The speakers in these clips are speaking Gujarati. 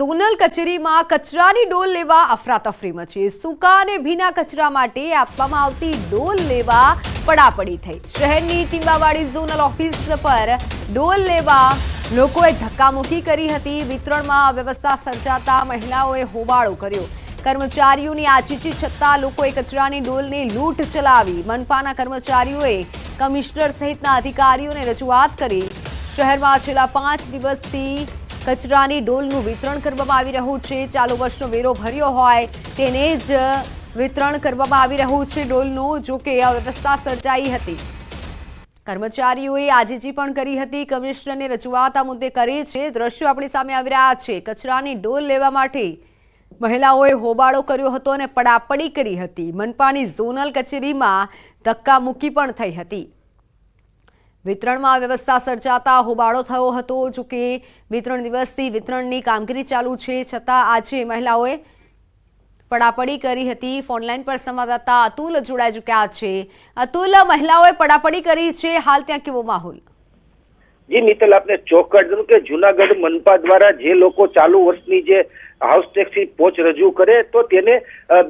સોનલ કચેરીમાં કચરાની ડોલ લેવા અફરાતફરી મચી. સૂકા અને ભીના કચરા માટે આપવામાં આવતી ડોલ લેવા પડાપડી થઈ. શહેરની ટીંબાવાડી ઝોનલ ઓફિસ પર ડોલ લેવા લોકોએ ધક્કામુક્કી કરી હતી. વિતરણમાં અવ્યવસ્થા સર્જાતા મહિલાઓએ હોબાળો કર્યો. કર્મચારીઓની આચીચી છતાં લોકોએ કચરાની ડોલની લૂંટ ચલાવી. મનપાના કર્મચારીઓએ કમિશનર સહિતના અધિકારીઓને રજૂઆત કરી. શહેરમાં છેલ્લા પાંચ દિવસથી કચરાની ડોલનું વિતરણ કરવામાં આવી રહ્યું છે. ચાલુ વર્ષનો વેરો ભર્યો હોય તેને જ વિતરણ કરવામાં આવી રહ્યું છે ડોલનું, જો કે અવ્યવસ્થા સર્જાઈ હતી. કર્મચારીઓએ આજીજી પણ કરી હતી. કમિશનરને રજૂઆત આ મુદ્દે કરી છે. દ્રશ્યો આપણી સામે આવી રહ્યા છે. કચરાની ડોલ લેવા માટે મહિલાઓએ હોબાળો કર્યો હતો અને પડાપડી કરી હતી. મનપાની ઝોનલ કચેરીમાં ધક્કા મૂકી પણ થઈ હતી. વિતરણમાં વ્યવસ્થા સર્જાતા હોબાળો થયો હતો. જો કે વિતરણ દિવસથી વિતરણની કામગીરી ચાલુ છે, છતાં આજે મહિલાઓએ પડાપડી કરી હતી. ફોનલાઈન પર સંવાદદાતા અતુલ જોડાઈ ચૂક્યા છે. અતુલ, મહિલાઓએ પડાપડી કરી છે. હાલ ત્યાં કેવો માહોલ? જી નીતલ આપને ચોક્કસ કે જુનાગઢ મનપા દ્વારા જે લોકો ચાલુ વર્ષની જે હાઉસ ટેક્સની પહોંચ રજૂ કરે તો તેને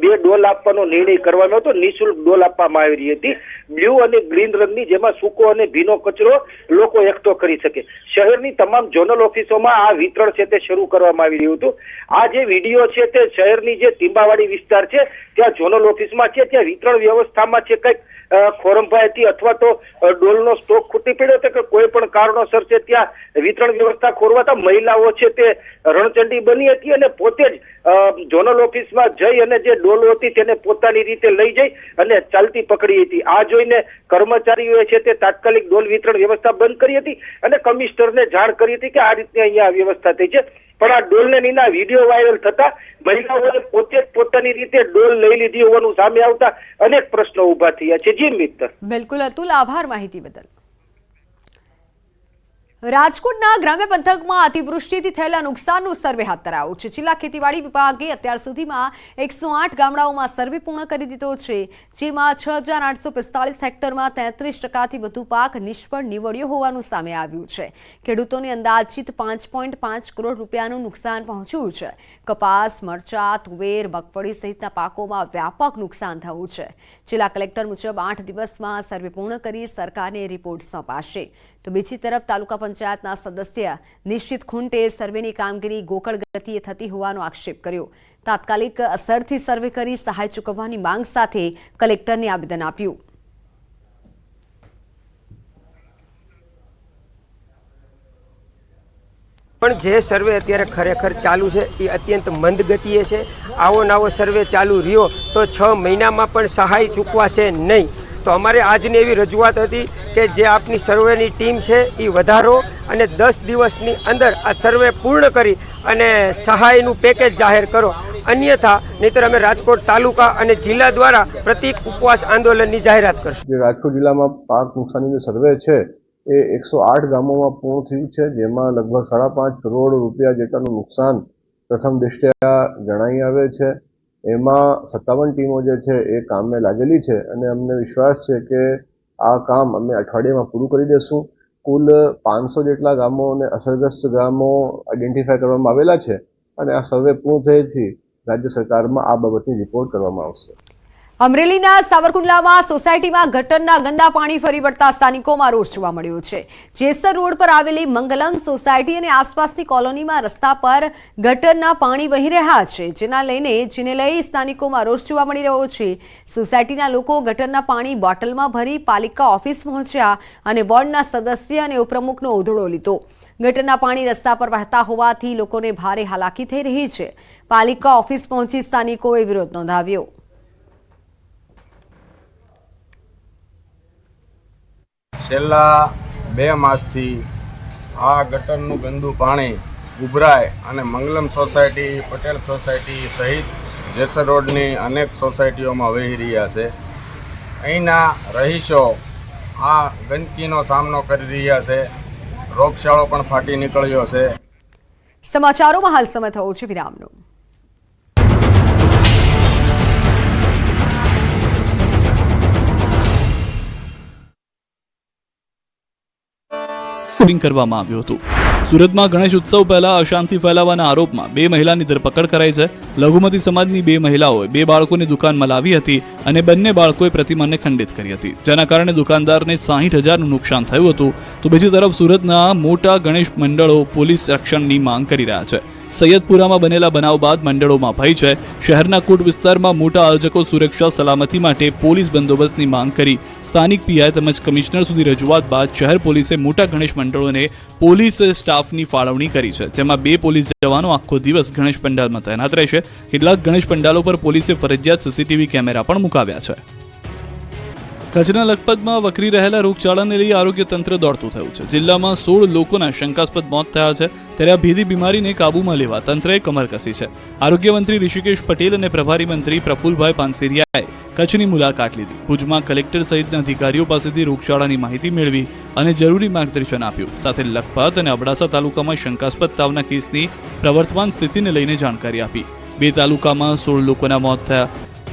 બે ડોલ આપવાનો નિર્ણય કરવાનો હતો. નિઃશુલ્ક ડોલ આપવામાં આવી રહી હતી. બ્લુ અને ગ્રીન રંગની જેમાં સૂકો અને ભીનો કચરો લોકો એકઠો કરી શકે. શહેરની તમામ ઝોનલ ઓફિસોમાં આ વિતરણ છે તે શરૂ કરવામાં આવી રહ્યું હતું. આ જે વીડિયો છે તે શહેરની જે ટીંબાવાડી વિસ્તાર છે, ત્યાં ઝોનલ ઓફિસમાં છે, ત્યાં વિતરણ વ્યવસ્થામાં છે કંઈક અ, ખોરંભાઈ હતી અથવા તો ડોલનો સ્ટોક ખૂટી પડ્યો હતો કે કોઈ પણ કારણોસર છે ત્યાં વિતરણ વ્યવસ્થા ખોરવાતા મહિલાઓ છે તે રણચંડી બની હતી અને પોતે જ ઝોનલ ઓફિસમાં જઈ અને જે ડોલો હતી તેને પોતાની રીતે લઈ જઈ અને ચાલતી પકડી હતી. આ જોઈને કર્મચારીઓએ છે તે તાત્કાલિક ડોલ વિતરણ વ્યવસ્થા બંધ કરી હતી અને કમિશનરને જાણ કરી હતી કે આ રીતે અહીંયા વ્યવસ્થા થઈ છે. પણ આ ડોલને નીના વીડિયો વાયરલ થતા મહિલાઓએ પોતે પોતાની રીતે ડોલ લઈ લીધી હોવાનું સામે આવતા અનેક પ્રશ્નો ઊભા થયા છે. જી મિત્ર. બિલકુલ અતુલ, આભાર માહિતી બદલ. રાજકોટના ગ્રામ્ય પંથકમાં અતિવૃષ્ટિથી થયેલા નુકસાનનું સર્વે હાથ ધરાયો છે. જિલ્લા ખેતીવાડી વિભાગે અત્યાર સુધીમાં એકસો ગામડાઓમાં સર્વે પૂર્ણ કરી દીધો છે, જેમાં છ હેક્ટરમાં તેત્રીસ ટકાથી વધુ પાક નિષ્ફળ નીવડ્યો હોવાનું સામે આવ્યું છે. ખેડૂતોને અંદાજિત પાંચ પોઈન્ટ પાંચ કરોડ રૂપિયાનું નુકસાન પહોંચ્યું છે. કપાસ, મરચા, તુવેર, મગફળી સહિતના પાકોમાં વ્યાપક નુકસાન થયું છે. જિલ્લા કલેક્ટર મુજબ આઠ દિવસમાં સર્વે પૂર્ણ કરી સરકારને રિપોર્ટ સોંપાશે. તો બીજી તરફ તાલુકા પંચાયતના સદસ્ય નિશ્ચિત ખુંટે સર્વેની કામગીરી ગોકળ ગતિએ થતી હોવાનો આક્ષેપ કર્યો. તાત્કાલિક અસરથી સર્વે કરી સહાય ચૂકવવાની માંગ સાથે કલેક્ટરને આવેદન આપ્યું. પણ જે સર્વે અત્યારે ખરેખર ચાલુ છે, એ અત્યંત મંદ ગતિએ છે. આવો નવો સર્વે ચાલુ રહ્યો તો છ મહિનામાં પણ સહાય ચૂકવાશે નહીં. તો અમારે આજની એવી રજૂઆત હતી કે જે આપની સર્વેની ટીમ છે એ વધારો અને દસ દિવસની અંદર આ સર્વે પૂર્ણ કરી અને સહાયનું પેકેજ જાહેર કરો. અન્યથા નહીતર અમે રાજકોટ તાલુકા અને જિલ્લા દ્વારા પ્રતિક ઉપવાસ આંદોલનની જાહેરાત કરશું. રાજકોટ જિલ્લામાં પાક નુકસાનીનો સર્વે છે, એ એકસો આઠ ગામોમાં પૂર્ણ થયું છે, જેમાં લગભગ સાડા પાંચ કરોડ રૂપિયા જેટલાનું નુકસાન પ્રથમ દૃષ્ટિયા જણાઈ આવે છે. એમાં સત્તાવન ટીમો જે છે એ કામે લાગેલી છે અને અમને વિશ્વાસ છે કે આ કામ અમે અઠવાડિયામાં પૂરું કરી દઈશું કુલ પાંચસો જેટલા ગામો અને અસરગ્રસ્ત ગામો આઈડેન્ટિફાય કરવામાં આવેલા છે અને આ સર્વે પૂર્ણ થયેથી રાજ્ય સરકારમાં આ બાબતની રિપોર્ટ કરવામાં આવશે. અમરેલીના સાવરકુંડલામાં સોસાયટીમાં ગટરના ગંદા પાણી ફરી વળતા સ્થાનિકોમાં રોષ જોવા મળ્યો છે. જેસર રોડ પર આવેલી મંગલમ સોસાયટી અને આસપાસની કોલોનીમાં રસ્તા પર ગટરના પાણી વહી રહ્યા છે, જેના લઈને જેને લઈ સ્થાનિકોમાં રોષ જોવા મળી રહ્યો છે. સોસાયટીના લોકો ગટરના પાણી બોટલમાં ભરી પાલિકા ઓફિસ પહોંચ્યા અને વોર્ડના સદસ્ય અને ઉપપ્રમુખનો ઓધડો લીધો. ગટરના પાણી રસ્તા પર વહેતા હોવાથી લોકોને ભારે હાલાકી થઈ રહી છે. પાલિકા ઓફિસ પહોંચી સ્થાનિકોએ વિરોધ નોંધાવ્યો. છેલ્લા બે માસથી આ ગટરનું ગંદુ પાણી ઉભરાય અને મંગલમ સોસાયટી, પટેલ સોસાયટી સહિત જેસર રોડની અનેક સોસાયટીઓમાં વહી રહ્યા છે. અહીંના રહીશો આ ગંદકીનો સામનો કરી રહ્યા છે. રોગચાળો પણ ફાટી નીકળ્યો છે. સમાચારોમાં હાલ સમય થયો છે વિરામનો. મોનિટરિંગ કરવામાં આવ્યું હતું. સુરતમાં ગણેશ ઉત્સવ પહેલા અશાંતિ ફેલાવવાના આરોપમાં બે મહિલાની ધરપકડ કરાઈ છે. લઘુમતી સમાજની બે મહિલાઓએ બે બાળકોને દુકાનમાં લાવી હતી અને બંને બાળકોએ પ્રતિમાને ખંડિત કરી હતી. જેના કારણે દુકાનદારને સાહીઠ હજારનું નુકસાન થયું હતું. તો બીજી તરફ સુરતના મોટા ગણેશ મંડળો પોલીસ રક્ષણની માંગ કરી રહ્યા છે. સૈયદપુરામાં બનેલા બનાવ બાદ મંડળોમાં ભય છે. શહેરના કુટ વિસ્તારમાં મોટા આયોજકો સુરક્ષા, સલામતી માટે પોલીસ બંદોબસ્તની માંગ કરી. સ્થાનિક પીઆઈ તેમજ કમિશનર સુધી રજૂઆત બાદ શહેર પોલીસે મોટા ગણેશ મંડળોને પોલીસ સ્ટાફની ફાળવણી કરી છે. જેમાં બે પોલીસ જવાનો આખો દિવસ ગણેશ પંડાલમાં તૈનાત રહેશે. કેટલાક ગણેશ પંડાલો પર પોલીસે ફરજિયાત સીસીટીવી કેમેરા પણ મુકાવ્યા છે. કચ્છના લખપતમાં વકરી રહેલા રોગચાળાને લઈ આરોગ્ય તંત્ર દોડતું થયું છે. જિલ્લામાં સોળ લોકોના શંકાસ્પદ મોત થયા છે. ત્યારે આ ભીદી બીમારીને કાબૂમાં લેવા તંત્રએ કમર કસી છે. આરોગ્ય મંત્રી ઋષિકેશ પટેલ અને પ્રભારી મંત્રી પ્રફુલભાઈ પાનસેરિયાએ કચ્છની મુલાકાત લીધી. ભુજમાં કલેક્ટર સહિતના અધિકારીઓ પાસેથી રોગચાળાની માહિતી મેળવી અને જરૂરી માર્ગદર્શન આપ્યું. સાથે લખપત અને અબડાસા તાલુકામાં શંકાસ્પદ તાવના કેસની પ્રવર્તમાન સ્થિતિને લઈને જાણકારી આપી. બે તાલુકામાં સોળ લોકોના મોત થયા.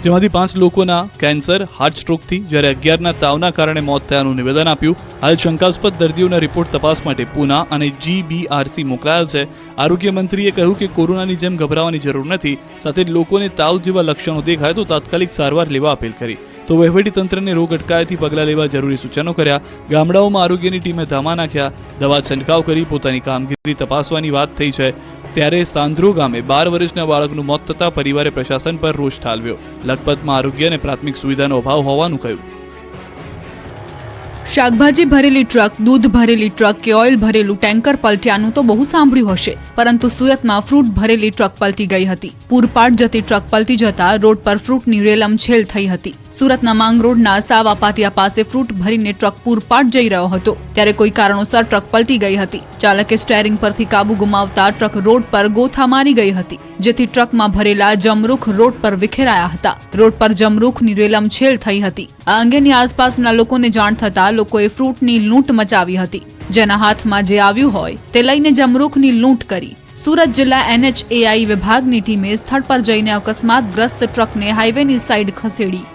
જેમાંથી પાંચ લોકોના કેન્સર હાર્ટ સ્ટ્રોકથી જ્યારે અગિયારના તાવના કારણે મોત થયાનું નિવેદન આપ્યું, હાલ શંકાસ્પદ દર્દીઓના રિપોર્ટ તપાસ માટે પૂના અને જીબીઆરસી મોકલાયેલ છે. આરોગ્ય મંત્રીએ કહ્યું કે કોરોનાની જેમ ગભરાવાની જરૂર નથી, સાથે લોકોને તાવ જેવા લક્ષણો દેખાય તો તાત્કાલિક સારવાર લેવા અપીલ કરી. તો વહીવટી તંત્રને રોગ અટકાયતી પગલાં લેવા જરૂરી સૂચનો કર્યા. ગામડાઓમાં આરોગ્યની ટીમે ધામા નાખ્યા. દવા છંટકાવ કરી પોતાની કામગીરી તપાસવાની વાત થઈ છે. ત્યારે સાંદ્રો ગામે બાર વર્ષના બાળકનું મોત થતાં પરિવારે પ્રશાસન પર રોષ ઠાલવ્યો. લખપતમાં આરોગ્ય અને પ્રાથમિક સુવિધાનો અભાવ હોવાનું કહ્યું. શાકભાજી ભરેલી ટ્રક, દૂધ ભરેલી ટ્રક કે ઓઇલ ભરેલું ટેન્કર પલટ્યાનું તો બહુ સાંભળ્યું હશે. પરંતુ સુરતમાં ફ્રૂટ ભરેલી ટ્રક પલટી ગઈ હતી. પૂરપાટ જતી ટ્રક પલટી જતા રોડ પર ફ્રૂટની રેલમછેલ થઈ હતી. સુરતના માંગ રોડના સાવા પાટિયા પાસે ફ્રૂટ ભરીને ટ્રક પૂરપાટ જઈ રહ્યો હતો. ત્યારે કોઈ કારણોસર ટ્રક પલટી ગઈ હતી. ચાલકે સ્ટેરિંગ પરથી કાબુ ગુમાવતા ટ્રક રોડ પર ગોથા મારી ગઈ હતી. જેથી ટ્રકમાં ભરેલા જમરૂખ રોડ પર વિખેરાયા હતા. રોડ પર જમરૂખની રેલમછેલ થઈ હતી. આ અંગેની આસપાસના લોકોને જાણ થતા લોકોએ ફ્રૂટની લૂંટ મચાવી હતી. જેના હાથમાં જે આવ્યું હોય તે લઈને જમરૂખની લૂંટ કરી. સુરત જિલ્લા એનએચએઆઈ વિભાગની ટીમે સ્થળ પર જઈને અકસ્માતગ્રસ્ત ટ્રકને હાઈવેની સાઈડ ખસેડી.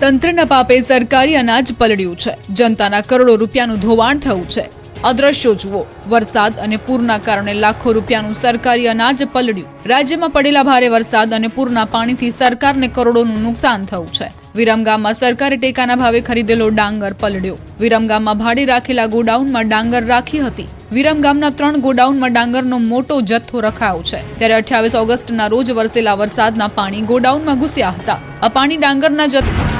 તંત્રના પાપે સરકારી અનાજ પલળ્યું છે. જનતાના કરોડો રૂપિયાનું ધોવાણ થયું છે. અદ્રશ્યો જુઓ. વરસાદ અને પૂરના કારણે લાખો રૂપિયાનું સરકારી અનાજ પલળ્યું. રાજ્યમાં પડેલા ભારે વરસાદ અને પૂરના પાણીથી સરકારને કરોડોનું નુકસાન થયું છે. વિરમગામમાં સરકારે ટેકાના ભાવે ખરીદેલો ડાંગર પલળ્યો. વિરમગામમાં ભાડે રાખેલા ગોડાઉનમાં ડાંગર રાખી હતી. વિરમગામના ત્રણ ગોડાઉનમાં ડાંગરનો મોટો જથ્થો રખાયો છે. ત્યારે અઠ્યાવીસ ઓગસ્ટના રોજ વરસેલા વરસાદના પાણી ગોડાઉનમાં ઘૂસ્યા હતા. આ પાણી ડાંગરના જથ્થા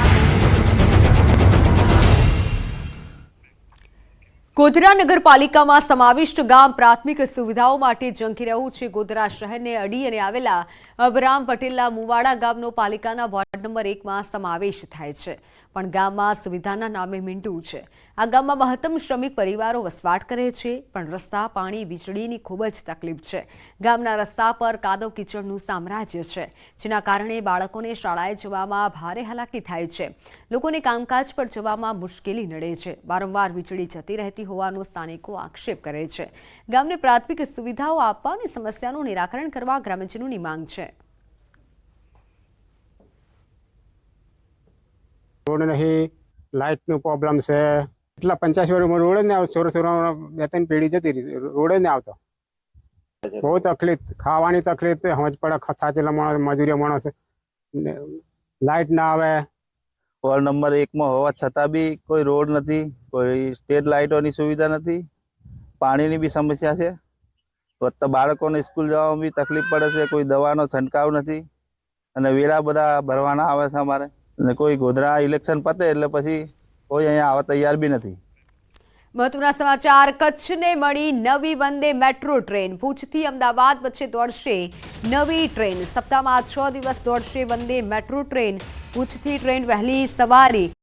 ગોધરા નગરપાલિકામાં સમાવિષ્ટ ગામ પ્રાથમિક સુવિધાઓ માટે ઝંખી રહ્યું છે. ગોધરા શહેરને અડી અને આવેલા અબરામ પટેલના મુવાડા ગામનો પાલિકાના વોર્ડ નંબર એકમાં સમાવેશ થાય છે. પણ ગામમાં સુવિધાના નામે મીંડું છે. આ ગામમાં મહત્તમ શ્રમિક પરિવારો વસવાટ કરે છે, પણ રસ્તા, પાણી, વીજળીની ખૂબ જ તકલીફ છે. ગામના રસ્તા પર કાદવ કીચડનું સામ્રાજ્ય છે, જેના કારણે બાળકોને શાળાએ જવામાં ભારે હાલાકી થાય છે. લોકોને કામકાજ પર જવામાં મુશ્કેલી નડે છે. વારંવાર વીજળી જતી રહેતી હોવાનો સ્થાનિકો આક્ષેપ કરે છે. ગામને પ્રાથમિક સુવિધાઓ આપવા અને સમસ્યાનું નિરાકરણ કરવા ગ્રામજનોની માંગ છે. રોડ નહીં, લાઇટનો પ્રોબ્લેમ છે. એટલા પંચ્યાસી વર્ષ રોડ નહીં આવતો સોળ સોળ બે ત્રણ પેઢી જતી રહી, રોડ જ આવતો. બહુ તકલીફ, ખાવાની તકલીફ સમજ પડે થાચેલા માણસ મજૂરી માણસ લાઇટ ના આવે વોર્ડ નંબર એકમાં હોવા છતાં બી કોઈ રોડ નથી, કોઈ સ્ટેટ લાઇટોની સુવિધા નથી, પાણીની બી સમસ્યા છે. વધતા બાળકોને સ્કૂલ જવામાં બી તકલીફ પડે છે, કોઈ દવાનો છંટકાવ નથી અને વેળા બધા ભરવાના આવે છે અમારે. અને કોઈ ગોધરા ઇલેક્શન પતે એટલે પછી કોઈ અહીંયા આવવા તૈયાર બી નથી. મહત્વના સમાચાર, કચ્છને મળી નવી વંદે મેટ્રો ટ્રેન. ભુજથી અમદાવાદ વચ્ચે દોડશે નવી ટ્રેન. સપ્તાહમાં છ દિવસ દોડશે વંદે મેટ્રો ટ્રેન. ભુજથી ટ્રેન વહેલી સવારે